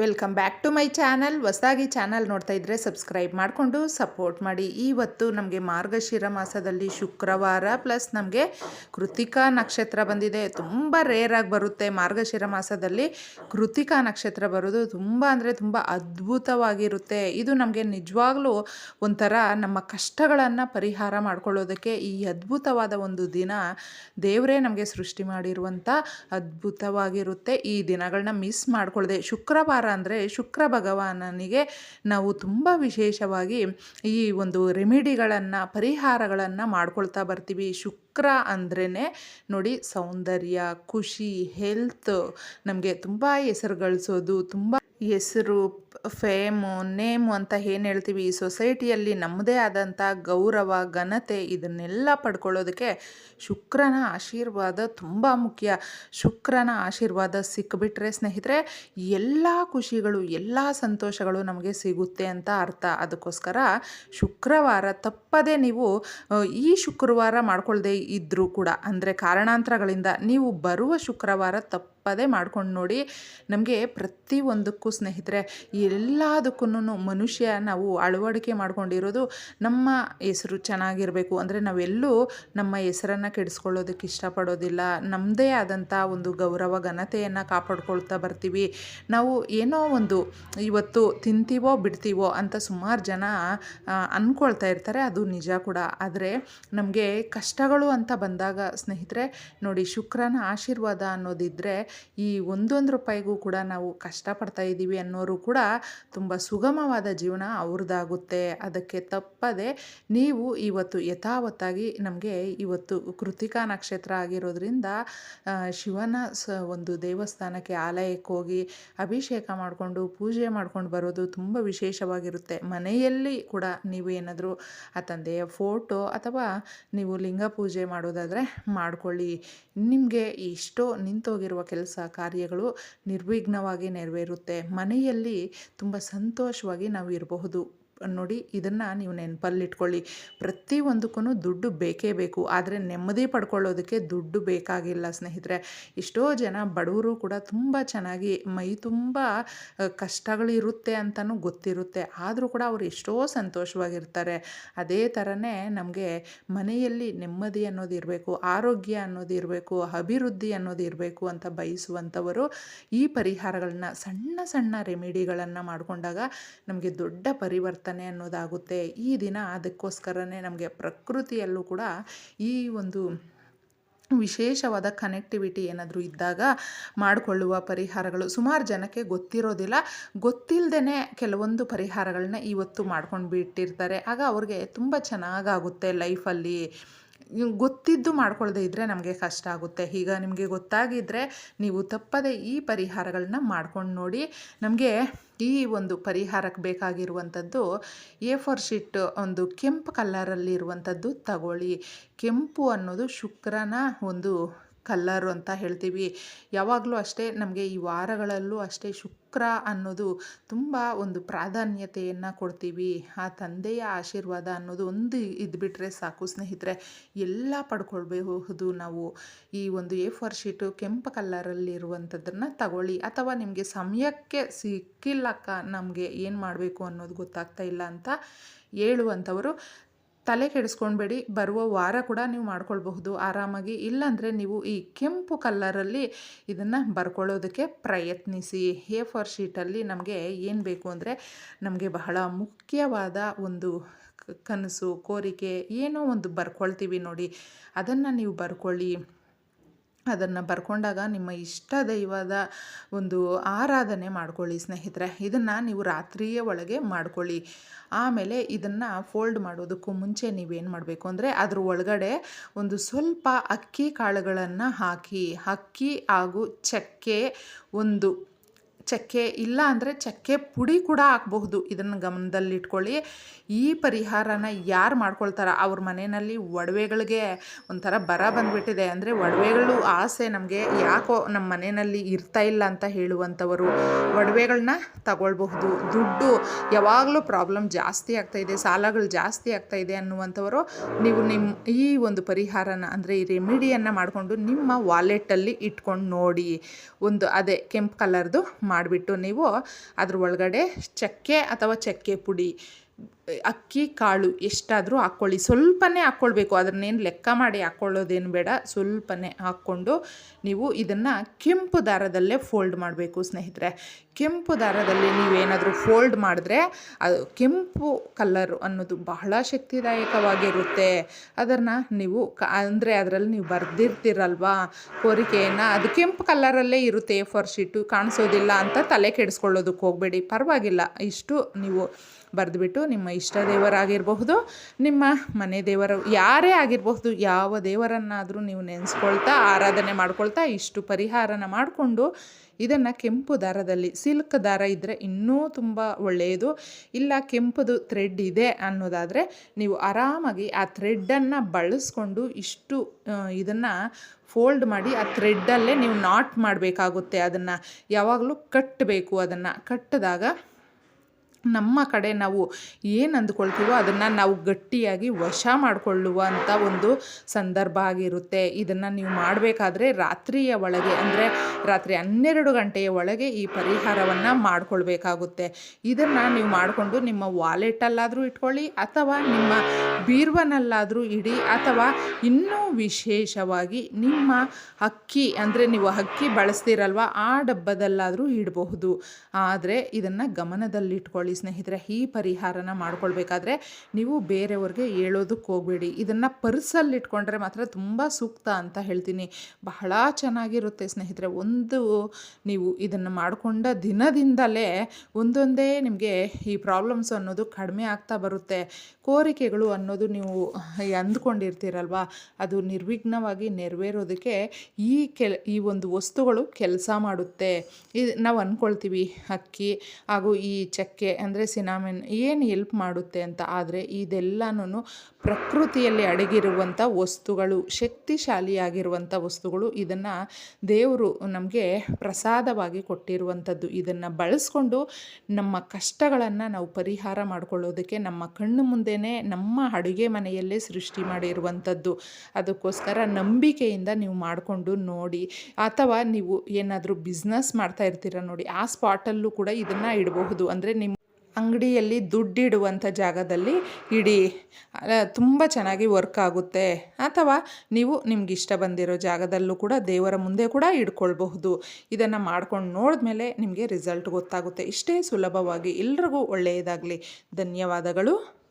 Welcome back to my channel ಹೊಸದಾಗಿ channel ನೋಡ್ತಾ ಇದ್ದರೆ ಸಬ್ಸ್ಕ್ರೈಬ್ ಮಾಡಿಕೊಂಡು ಸಪೋರ್ಟ್ ಮಾಡಿ. ಇವತ್ತು ನಮಗೆ ಮಾರ್ಗಶಿರ ಮಾಸದಲ್ಲಿ ಶುಕ್ರವಾರ ಪ್ಲಸ್ ನಮಗೆ ಕೃತಿಕಾ ನಕ್ಷತ್ರ ಬಂದಿದೆ. ತುಂಬ ರೇರಾಗಿ ಬರುತ್ತೆ ಮಾರ್ಗಶಿರ ಮಾಸದಲ್ಲಿ. ಕೃತಿಕಾ ನಕ್ಷತ್ರ ಬರೋದು ತುಂಬ ಅಂದರೆ ತುಂಬ ಅದ್ಭುತವಾಗಿರುತ್ತೆ. ಇದು ನಮಗೆ ನಿಜವಾಗ್ಲೂ ಒಂಥರ ನಮ್ಮ ಕಷ್ಟಗಳನ್ನು ಪರಿಹಾರ ಮಾಡ್ಕೊಳ್ಳೋದಕ್ಕೆ ಈ ಅದ್ಭುತವಾದ ಒಂದು ದಿನ ದೇವರೇ ನಮಗೆ ಸೃಷ್ಟಿ ಮಾಡಿರುವಂಥ ಅದ್ಭುತವಾಗಿರುತ್ತೆ. ಈ ದಿನಗಳನ್ನ ಮಿಸ್ ಮಾಡಿಕೊಳ್ಳದೆ ಶುಕ್ರವಾರ ಅಂದರೆ ಶುಕ್ರ ಭಗವಾನನಿಗೆ ನಾವು ತುಂಬ ವಿಶೇಷವಾಗಿ ಈ ಒಂದು ರೆಮಿಡಿಗಳನ್ನು, ಪರಿಹಾರಗಳನ್ನು ಮಾಡ್ಕೊಳ್ತಾ ಬರ್ತೀವಿ. ಶುಕ್ರ ಅಂದ್ರೇ ನೋಡಿ ಸೌಂದರ್ಯ, ಖುಷಿ ಹೆಲ್ತ್ ನಮಗೆ ತುಂಬ ಹೆಸರು ಗಳಿಸೋದು, ತುಂಬ ಹೆಸರು ಫೇಮು ನೇಮು ಅಂತ ಏನು ಹೇಳ್ತೀವಿ? ಈ ಸೊಸೈಟಿಯಲ್ಲಿ ನಮ್ಮದೇ ಆದಂಥ ಗೌರವ, ಘನತೆ ಇದನ್ನೆಲ್ಲ ಪಡ್ಕೊಳ್ಳೋದಕ್ಕೆ ಶುಕ್ರನ ಆಶೀರ್ವಾದ ತುಂಬ ಮುಖ್ಯ. ಶುಕ್ರನ ಆಶೀರ್ವಾದ ಸಿಕ್ಕಿಬಿಟ್ರೆ ಸ್ನೇಹಿತರೆ, ಎಲ್ಲ ಖುಷಿಗಳು, ಎಲ್ಲ ಸಂತೋಷಗಳು ನಮಗೆ ಸಿಗುತ್ತೆ ಅಂತ ಅರ್ಥ. ಅದಕ್ಕೋಸ್ಕರ ಶುಕ್ರವಾರ ತಪ್ಪದೇ ನೀವು ಈ ಶುಕ್ರವಾರ ಮಾಡ್ಕೊಳ್ಳದೆ ಇದ್ದರೂ ಕೂಡ, ಅಂದರೆ ಕಾರಣಾಂತರಗಳಿಂದ ನೀವು ಬರುವ ಶುಕ್ರವಾರ ತಪ್ಪು ತಪ್ಪದೇ ಮಾಡ್ಕೊಂಡು ನೋಡಿ, ನಮಗೆ ಪ್ರತಿಯೊಂದಕ್ಕೂ ಸ್ನೇಹಿತರೆ ಎಲ್ಲದಕ್ಕೂ ಮನುಷ್ಯ ನಾವು ಅಳವಡಿಕೆ ಮಾಡ್ಕೊಂಡಿರೋದು ನಮ್ಮ ಹೆಸರು ಚೆನ್ನಾಗಿರಬೇಕು. ಅಂದರೆ ನಾವೆಲ್ಲೂ ನಮ್ಮ ಹೆಸರನ್ನು ಕೆಡಿಸ್ಕೊಳ್ಳೋದಕ್ಕೆ ಇಷ್ಟಪಡೋದಿಲ್ಲ. ನಮ್ಮದೇ ಆದಂಥ ಒಂದು ಗೌರವ, ಘನತೆಯನ್ನು ಕಾಪಾಡ್ಕೊಳ್ತಾ ಬರ್ತೀವಿ. ನಾವು ಏನೋ ಒಂದು ಇವತ್ತು ತಿಂತೀವೋ, ಬಿಡ್ತೀವೋ ಅಂತ ಸುಮಾರು ಜನ ಅಂದ್ಕೊಳ್ತಾ ಇರ್ತಾರೆ. ಅದು ನಿಜ ಕೂಡ. ಆದರೆ ನಮಗೆ ಕಷ್ಟಗಳು ಅಂತ ಬಂದಾಗ ಸ್ನೇಹಿತರೆ, ನೋಡಿ ಶುಕ್ರನ ಆಶೀರ್ವಾದ ಅನ್ನೋದಿದ್ದರೆ ಈ ಒಂದೊಂದು ರೂಪಾಯಿಗೂ ಕೂಡ ನಾವು ಕಷ್ಟಪಡ್ತಾ ಇದ್ದೀವಿ ಅನ್ನೋರು ಕೂಡ ತುಂಬ ಸುಗಮವಾದ ಜೀವನ ಅವ್ರದ್ದಾಗುತ್ತೆ. ಅದಕ್ಕೆ ತಪ್ಪದೆ ನೀವು ಇವತ್ತು ಯಥಾವತ್ತಾಗಿ ನಮಗೆ ಇವತ್ತು ಕೃತಿಕಾ ನಕ್ಷತ್ರ ಆಗಿರೋದ್ರಿಂದ ಶಿವನ ಸ, ಒಂದು ದೇವಸ್ಥಾನಕ್ಕೆ ಆಲಯಕ್ಕೆ ಹೋಗಿ ಅಭಿಷೇಕ ಮಾಡಿಕೊಂಡು ಪೂಜೆ ಮಾಡ್ಕೊಂಡು ಬರೋದು ತುಂಬ ವಿಶೇಷವಾಗಿರುತ್ತೆ. ಮನೆಯಲ್ಲಿ ಕೂಡ ನೀವು ಏನಾದರೂ ಆ ತಂದೆಯ ಫೋಟೋ ಅಥವಾ ನೀವು ಲಿಂಗ ಪೂಜೆ ಮಾಡೋದಾದರೆ ಮಾಡ್ಕೊಳ್ಳಿ. ನಿಮಗೆ ಇಷ್ಟೋ ನಿಂತೋಗಿರುವ ಕೆಲಸ ಕಾರ್ಯಗಳು ನಿರ್ವಿಘ್ನವಾಗಿ ನೆರವೇರುತ್ತೆ. ಮನೆಯಲ್ಲಿ ತುಂಬ ಸಂತೋಷವಾಗಿ ನಾವು ಇರಬಹುದು. ನೋಡಿ ಇದನ್ನು ನೀವು ನೆನಪಲ್ಲಿಟ್ಕೊಳ್ಳಿ. ಪ್ರತಿಯೊಂದಕ್ಕೂ ದುಡ್ಡು ಬೇಕೇ ಬೇಕು. ಆದರೆ ನೆಮ್ಮದಿ ಪಡ್ಕೊಳ್ಳೋದಕ್ಕೆ ದುಡ್ಡು ಬೇಕಾಗಿಲ್ಲ ಸ್ನೇಹಿತರೆ. ಎಷ್ಟೋ ಜನ ಬಡವರು ಕೂಡ ತುಂಬ ಚೆನ್ನಾಗಿ ಮೈ ತುಂಬ ಕಷ್ಟಗಳಿರುತ್ತೆ ಅಂತಲೂ ಗೊತ್ತಿರುತ್ತೆ. ಆದರೂ ಕೂಡ ಅವರು ಎಷ್ಟೋ ಸಂತೋಷವಾಗಿರ್ತಾರೆ. ಅದೇ ಥರನೇ ನಮಗೆ ಮನೆಯಲ್ಲಿ ನೆಮ್ಮದಿ ಅನ್ನೋದು ಇರಬೇಕು, ಆರೋಗ್ಯ ಅನ್ನೋದು ಇರಬೇಕು, ಅಭಿವೃದ್ಧಿ ಅನ್ನೋದು ಇರಬೇಕು ಅಂತ ಬಯಸುವಂಥವರು ಈ ಪರಿಹಾರಗಳನ್ನ ಸಣ್ಣ ಸಣ್ಣ ರೆಮಿಡಿಗಳನ್ನು ಮಾಡಿಕೊಂಡಾಗ ನಮಗೆ ದೊಡ್ಡ ಪರಿವರ್ತನೆ ಅನ್ನೋದಾಗುತ್ತೆ. ಈ ದಿನ ಅದಕ್ಕೋಸ್ಕರನೇ ನಮಗೆ ಪ್ರಕೃತಿಯಲ್ಲೂ ಕೂಡ ಈ ಒಂದು ವಿಶೇಷವಾದ ಕನೆಕ್ಟಿವಿಟಿ ಏನಾದರೂ ಇದ್ದಾಗ ಮಾಡಿಕೊಳ್ಳುವ ಪರಿಹಾರಗಳು. ಸುಮಾರು ಜನಕ್ಕೆ ಗೊತ್ತಿರೋದಿಲ್ಲ. ಗೊತ್ತಿಲ್ಲದೇ ಕೆಲವೊಂದು ಪರಿಹಾರಗಳನ್ನ ಇವತ್ತು ಮಾಡ್ಕೊಂಡು ಬಿಟ್ಟಿರ್ತಾರೆ ಆಗ ಅವ್ರಿಗೆ ತುಂಬ ಚೆನ್ನಾಗಾಗುತ್ತೆ ಲೈಫಲ್ಲಿ ಗೊತ್ತಿದ್ದು ಮಾಡ್ಕೊಳ್ಳದೆ ಇದ್ದರೆ ನಮಗೆ ಕಷ್ಟ ಆಗುತ್ತೆ. ಈಗ ನಿಮಗೆ ಗೊತ್ತಾಗಿದ್ದರೆ ನೀವು ತಪ್ಪದೆ ಈ ಪರಿಹಾರಗಳನ್ನ ಮಾಡ್ಕೊಂಡು ನೋಡಿ. ನಮಗೆ ಈ ಒಂದು ಪರಿಹಾರಕ್ಕೆ ಬೇಕಾಗಿರುವಂಥದ್ದು ಎ ಫೋರ್ ಶೀಟ್ ಒಂದು ಕೆಂಪು ಕಲ್ಲರಲ್ಲಿರುವಂಥದ್ದು ತಗೊಳ್ಳಿ. ಕೆಂಪು ಅನ್ನೋದು ಶುಕ್ರನ ಒಂದು ಕಲ್ಲರು ಅಂತ ಹೇಳ್ತೀವಿ. ಯಾವಾಗಲೂ ಅಷ್ಟೇ ನಮಗೆ ಈ ವಾರಗಳಲ್ಲೂ ಅಷ್ಟೇ ಶುಕ್ರ ಅನ್ನೋದು ತುಂಬ ಒಂದು ಪ್ರಾಧಾನ್ಯತೆಯನ್ನು ಕೊಡ್ತೀವಿ. ಆ ತಂದೆಯ ಆಶೀರ್ವಾದ ಅನ್ನೋದು ಒಂದು ಇದ್ಬಿಟ್ರೆ ಸಾಕು ಸ್ನೇಹಿತರೆ. ಎಲ್ಲ ಪಡ್ಕೊಳ್ಬಹುದು ನಾವು. ಈ ಒಂದು ಎ ಫೋರ್ ಶೀಟು ಕೆಂಪು ಕಲ್ಲರಲ್ಲಿರುವಂಥದ್ದನ್ನು ತಗೊಳ್ಳಿ. ಅಥವಾ ನಿಮಗೆ ಸಮಯಕ್ಕೆ ಸಿಕ್ಕಿಲ್ಲಕ್ಕ ನಮಗೆ ಏನು ಮಾಡಬೇಕು ಅನ್ನೋದು ಗೊತ್ತಾಗ್ತಾ ಇಲ್ಲ ಅಂತ ಹೇಳುವಂಥವರು ತಲೆ ಕೆಡಿಸ್ಕೊಳ್ಬೇಡಿ ಬರುವ ವಾರ ಕೂಡ ನೀವು ಮಾಡ್ಕೊಳ್ಬಹುದು. ಆರಾಮಾಗಿ ಇಲ್ಲಾಂದರೆ ನೀವು ಈ ಕೆಂಪು ಕಲ್ಲರಲ್ಲಿ ಇದನ್ನು ಬರ್ಕೊಳ್ಳೋದಕ್ಕೆ ಪ್ರಯತ್ನಿಸಿ. ಹೇ ಫಾರ್ ಶೀಟಲ್ಲಿ ನಮಗೆ ಏನು ಬೇಕು ಅಂದರೆ ನಮಗೆ ಬಹಳ ಮುಖ್ಯವಾದ ಒಂದು ಕನಸು, ಕೋರಿಕೆ, ಏನೋ ಒಂದು ಬರ್ಕೊಳ್ತೀವಿ ನೋಡಿ. ಅದನ್ನು ನೀವು ಬರ್ಕೊಳ್ಳಿ. ಅದನ್ನು ಬರ್ಕೊಂಡಾಗ ನಿಮ್ಮ ಇಷ್ಟ ದೈವದ ಒಂದು ಆರಾಧನೆ ಮಾಡ್ಕೊಳ್ಳಿ ಸ್ನೇಹಿತರೆ. ಇದನ್ನು ನೀವು ರಾತ್ರಿಯೇ ಒಳಗೆ ಮಾಡ್ಕೊಳ್ಳಿ. ಆಮೇಲೆ ಇದನ್ನು ಫೋಲ್ಡ್ ಮಾಡೋದಕ್ಕೂ ಮುಂಚೆ ನೀವೇನು ಮಾಡಬೇಕು ಅಂದರೆ ಅದ್ರ ಒಳಗಡೆ ಒಂದು ಸ್ವಲ್ಪ ಅಕ್ಕಿ ಕಾಳುಗಳನ್ನು ಹಾಕಿ, ಅಕ್ಕಿ ಹಾಗೂ ಚಕ್ಕೆ ಒಂದು ಚಕ್ಕೆ ಇಲ್ಲ ಅಂದರೆ ಚಕ್ಕೆ ಪುಡಿ ಕೂಡ ಹಾಕಬಹುದು. ಇದನ್ನು ಗಮನದಲ್ಲಿಟ್ಕೊಳ್ಳಿ. ಈ ಪರಿಹಾರನ ಯಾರು ಮಾಡ್ಕೊಳ್ತಾರ? ಅವ್ರ ಮನೆಯಲ್ಲಿ ಒಡವೆಗಳಿಗೆ ಒಂಥರ ಬರ ಬಂದುಬಿಟ್ಟಿದೆ. ಅಂದರೆ ಒಡವೆಗಳು ಆಸೆ ನಮಗೆ. ಯಾಕೋ ನಮ್ಮ ಮನೆಯಲ್ಲಿ ಇರ್ತಾ ಇಲ್ಲ ಅಂತ ಹೇಳುವಂಥವರು ಒಡವೆಗಳನ್ನ ತಗೊಳ್ಬಹುದು. ದುಡ್ಡು ಯಾವಾಗಲೂ ಪ್ರಾಬ್ಲಮ್ ಜಾಸ್ತಿ ಆಗ್ತಾಯಿದೆ ಸಾಲಗಳು ಜಾಸ್ತಿ ಆಗ್ತಾಯಿದೆ ಅನ್ನುವಂಥವರು ನೀವು ನಿಮ್ಮ ಈ ಒಂದು ಪರಿಹಾರನ ಅಂದರೆ ಈ ರೆಮಿಡಿಯನ್ನು ಮಾಡಿಕೊಂಡು ನಿಮ್ಮ ವಾಲೆಟಲ್ಲಿ ಇಟ್ಕೊಂಡು ನೋಡಿ. ಒಂದು ಅದೇ ಕೆಂಪು ಕಲರ್ದು ಮಾಡಿಬಿಟ್ಟು ನೀವು ಅದ್ರ ಒಳಗಡೆ ಚಕ್ಕೆ ಅಥವಾ ಚಕ್ಕೆ ಪುಡಿ ಅಕ್ಕಿ, ಕಾಳು ಎಷ್ಟಾದರೂ ಹಾಕ್ಕೊಳ್ಳಿ. ಸ್ವಲ್ಪನೇ ಹಾಕ್ಕೊಳ್ಬೇಕು. ಅದನ್ನೇನು ಲೆಕ್ಕ ಮಾಡಿ ಹಾಕ್ಕೊಳ್ಳೋದೇನು ಬೇಡ. ಸ್ವಲ್ಪನೇ ಹಾಕ್ಕೊಂಡು ನೀವು ಇದನ್ನು ಕೆಂಪು ದಾರದಲ್ಲೇ ಫೋಲ್ಡ್ ಮಾಡಬೇಕು ಸ್ನೇಹಿತರೆ. ಕೆಂಪು ದಾರದಲ್ಲಿ ನೀವೇನಾದರೂ ಫೋಲ್ಡ್ ಮಾಡಿದ್ರೆ ಅದು ಕೆಂಪು ಕಲ್ಲರು ಅನ್ನೋದು ಬಹಳ ಶಕ್ತಿದಾಯಕವಾಗಿರುತ್ತೆ. ಅದನ್ನು ನೀವು ಕ, ಅಂದರೆ ಅದರಲ್ಲಿ ನೀವು ಬರೆದಿರ್ತೀರಲ್ವಾ? ಕೋರಿಕೆಯನ್ನು ಅದು ಕೆಂಪು ಕಲ್ಲರಲ್ಲೇ ಇರುತ್ತೆ. ಫಾರ್ ಶೀಟು ಕಾಣಿಸೋದಿಲ್ಲ ಅಂತ ತಲೆ ಕೆಡಿಸ್ಕೊಳ್ಳೋದಕ್ಕೆ ಹೋಗಬೇಡಿ. ಪರವಾಗಿಲ್ಲ. ಇಷ್ಟು ನೀವು ಬರೆದುಬಿಟ್ಟು ನಿಮ್ಮ ಇಷ್ಟ ದೇವರಾಗಿರಬಹುದು, ನಿಮ್ಮ ಮನೆ ದೇವರು ಯಾರೇ ಆಗಿರಬಹುದು, ಯಾವ ದೇವರನ್ನಾದರೂ ನೀವು ನೆನೆಸ್ಕೊಳ್ತಾ, ಆರಾಧನೆ ಮಾಡ್ಕೊಳ್ತಾ ಇಷ್ಟು ಪರಿಹಾರನ ಮಾಡಿಕೊಂಡು ಇದನ್ನು ಕೆಂಪು ದಾರದಲ್ಲಿ, ಸಿಲ್ಕ್ ದಾರ ಇದ್ದರೆ ಇನ್ನೂ ತುಂಬ ಒಳ್ಳೆಯದು. ಇಲ್ಲ ಕೆಂಪುದು ಥ್ರೆಡ್ ಇದೆ ಅನ್ನೋದಾದರೆ ನೀವು ಆರಾಮಾಗಿ ಆ ಥ್ರೆಡ್ಡನ್ನು ಬಳಸ್ಕೊಂಡು ಇಷ್ಟು ಇದನ್ನು ಫೋಲ್ಡ್ ಮಾಡಿ ಆ ಥ್ರೆಡ್ಡಲ್ಲೇ ನೀವು ನಾಟ್ ಮಾಡಬೇಕಾಗುತ್ತೆ. ಅದನ್ನು ಯಾವಾಗಲೂ ಕಟ್ಟಬೇಕು ಅದನ್ನು ಕಟ್ಟಿದಾಗ ನಮ್ಮ ಕಡೆ ನಾವು ಏನು ಅಂದ್ಕೊಳ್ತೀವೋ ಅದನ್ನು ನಾವು ಗಟ್ಟಿಯಾಗಿ ವಶ ಮಾಡಿಕೊಳ್ಳುವಂಥ ಒಂದು ಸಂದರ್ಭ ಆಗಿರುತ್ತೆ. ಇದನ್ನು ನೀವು ಮಾಡಬೇಕಾದ್ರೆ ರಾತ್ರಿಯ ಒಳಗೆ, ಅಂದರೆ ರಾತ್ರಿ ಹನ್ನೆರಡು ಗಂಟೆಯ ಒಳಗೆ ಈ ಪರಿಹಾರವನ್ನು ಮಾಡಿಕೊಳ್ಬೇಕಾಗುತ್ತೆ. ಇದನ್ನು ನೀವು ಮಾಡಿಕೊಂಡು ನಿಮ್ಮ ವಾಲೆಟಲ್ಲಾದರೂ ಇಟ್ಕೊಳ್ಳಿ, ಅಥವಾ ನಿಮ್ಮ ಬೀರ್ವನಲ್ಲಾದರೂ ಇಡಿ, ಅಥವಾ ಇನ್ನೂ ವಿಶೇಷವಾಗಿ ನಿಮ್ಮ ಅಕ್ಕಿ, ಅಂದರೆ ನೀವು ಅಕ್ಕಿ ಬಳಸ್ತೀರಲ್ವ, ಆ ಡಬ್ಬದಲ್ಲಾದರೂ ಇಡಬಹುದು. ಆದರೆ ಇದನ್ನು ಗಮನದಲ್ಲಿಟ್ಕೊಳ್ಳಿ. ಸ್ನೇಹಿತರೆ, ಈ ಪರಿಹಾರನ ಮಾಡ್ಕೊಳ್ಬೇಕಾದ್ರೆ ನೀವು ಬೇರೆಯವ್ರಿಗೆ ಹೇಳೋದಕ್ಕೆ ಹೋಗಬೇಡಿ. ಇದನ್ನು ಪರ್ಸಲ್ಲಿ ಇಟ್ಕೊಂಡ್ರೆ ಮಾತ್ರ ತುಂಬ ಸೂಕ್ತ ಅಂತ ಹೇಳ್ತೀನಿ. ಬಹಳ ಚೆನ್ನಾಗಿರುತ್ತೆ ಸ್ನೇಹಿತರೆ, ಒಂದು ನೀವು ಇದನ್ನು ಮಾಡಿಕೊಂಡ ದಿನದಿಂದಲೇ ಒಂದೊಂದೇ ನಿಮಗೆ ಈ ಪ್ರಾಬ್ಲಮ್ಸ್ ಅನ್ನೋದು ಕಡಿಮೆ ಆಗ್ತಾ ಬರುತ್ತೆ. ಕೋರಿಕೆಗಳು ಅನ್ನೋದು ನೀವು ಅಂದ್ಕೊಂಡಿರ್ತೀರಲ್ವ, ಅದು ನಿರ್ವಿಘ್ನವಾಗಿ ನೆರವೇರೋದಕ್ಕೆ ಈ ಕೆಲ, ಈ ಒಂದು ವಸ್ತುಗಳು ಕೆಲಸ ಮಾಡುತ್ತೆ. ಇದು ನಾವು ಅಂದ್ಕೊಳ್ತೀವಿ ಅಕ್ಕಿ ಹಾಗೂ ಈ ಚಕ್ಕೆ ಅಂದರೆ ಸಿನಾಮಿನ್ ಏನು ಎಲ್ಪ್ ಮಾಡುತ್ತೆ ಅಂತ ಆದರೆ ಇದೆಲ್ಲನೂ ಪ್ರಕೃತಿಯಲ್ಲಿ ಅಡಗಿರುವಂಥ ವಸ್ತುಗಳು ಶಕ್ತಿಶಾಲಿಯಾಗಿರುವಂಥ ವಸ್ತುಗಳು ಇದನ್ನು ದೇವರು ನಮಗೆ ಪ್ರಸಾದವಾಗಿ ಕೊಟ್ಟಿರುವಂಥದ್ದು ಇದನ್ನು ಬಳಸ್ಕೊಂಡು ನಮ್ಮ ಕಷ್ಟಗಳನ್ನು ನಾವು ಪರಿಹಾರ ಮಾಡಿಕೊಳ್ಳೋದಕ್ಕೆ ನಮ್ಮ ಕಣ್ಣು ಮುಂದೆನೇ ನಮ್ಮ ಅಡುಗೆ ಮನೆಯಲ್ಲೇ ಸೃಷ್ಟಿ ಮಾಡಿರುವಂಥದ್ದು ಅದಕ್ಕೋಸ್ಕರ ನಂಬಿಕೆಯಿಂದ ನೀವು ಮಾಡಿಕೊಂಡು ನೋಡಿ. ಅಥವಾ ನೀವು ಏನಾದರೂ ಬಿಸ್ನೆಸ್ ಮಾಡ್ತಾ ಇರ್ತೀರ ನೋಡಿ. ಆ ಸ್ಪಾಟಲ್ಲೂ ಕೂಡ ಇದನ್ನು ಇಡಬಹುದು. ಅಂದರೆ ನಿಮ್ಮ ಅಂಗಡಿಯಲ್ಲಿ ದುಡ್ಡಿಡುವಂಥ ಜಾಗದಲ್ಲಿ ಇಡಿ. ತುಂಬ ಚೆನ್ನಾಗಿ ವರ್ಕ್ ಆಗುತ್ತೆ. ಅಥವಾ ನೀವು ನಿಮ್ಗೆ ಇಷ್ಟ ಬಂದಿರೋ ಜಾಗದಲ್ಲೂ ಕೂಡ ದೇವರ ಮುಂದೆ ಕೂಡ ಇಡ್ಕೊಳ್ಬಹುದು. ಇದನ್ನು ಮಾಡ್ಕೊಂಡು ನೋಡಿದ್ಮೇಲೆ ನಿಮಗೆ ರಿಸಲ್ಟ್ ಗೊತ್ತಾಗುತ್ತೆ. ಇಷ್ಟೇ ಸುಲಭವಾಗಿ. ಎಲ್ರಿಗೂ ಒಳ್ಳೆಯದಾಗಲಿ. ಧನ್ಯವಾದಗಳು.